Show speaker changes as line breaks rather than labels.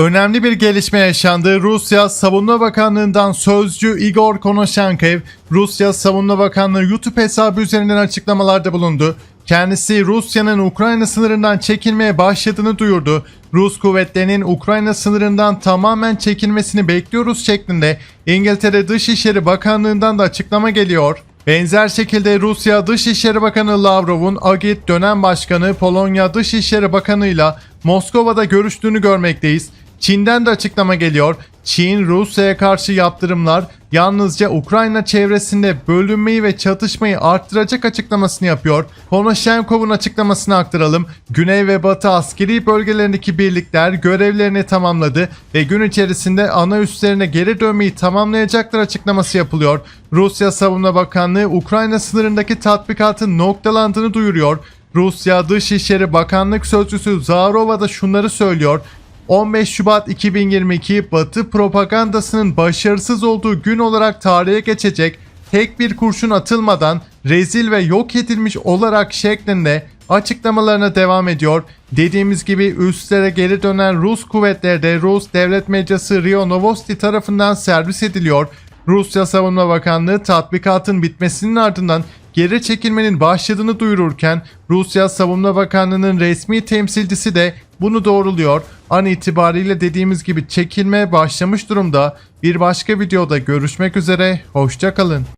Önemli bir gelişme yaşandı. Rusya Savunma Bakanlığı'ndan sözcü Igor Konashenkov, Rusya Savunma Bakanlığı YouTube hesabı üzerinden açıklamalarda bulundu. Kendisi Rusya'nın Ukrayna sınırından çekilmeye başladığını duyurdu. Rus kuvvetlerinin Ukrayna sınırından tamamen çekilmesini bekliyoruz şeklinde İngiltere Dışişleri Bakanlığı'ndan da açıklama geliyor. Benzer şekilde Rusya Dışişleri Bakanı Lavrov'un Agit dönem başkanı Polonya Dışişleri Bakanı'yla Moskova'da görüştüğünü görmekteyiz. Çin'den de açıklama geliyor. Çin, Rusya'ya karşı yaptırımlar yalnızca Ukrayna çevresinde bölünmeyi ve çatışmayı arttıracak açıklamasını yapıyor. Konashenkov'un açıklamasını aktaralım. Güney ve Batı askeri bölgelerindeki birlikler görevlerini tamamladı ve gün içerisinde ana üslerine geri dönmeyi tamamlayacaklar açıklaması yapılıyor. Rusya Savunma Bakanlığı Ukrayna sınırındaki tatbikatın noktalandığını duyuruyor. Rusya Dışişleri Bakanlık Sözcüsü Zarova da şunları söylüyor. 15 Şubat 2022 Batı propagandasının başarısız olduğu gün olarak tarihe geçecek tek bir kurşun atılmadan rezil ve yok edilmiş olarak şeklinde açıklamalarına devam ediyor. Dediğimiz gibi üstlere geri dönen Rus kuvvetleri de Rus devlet medyası Rio Novosti tarafından servis ediliyor. Rusya Savunma Bakanlığı tatbikatın bitmesinin ardından geri çekilmenin başladığını duyururken Rusya Savunma Bakanlığı'nın resmi temsilcisi de bunu doğruluyor. An itibariyle dediğimiz gibi çekilmeye başlamış durumda. Bir başka videoda görüşmek üzere, hoşçakalın.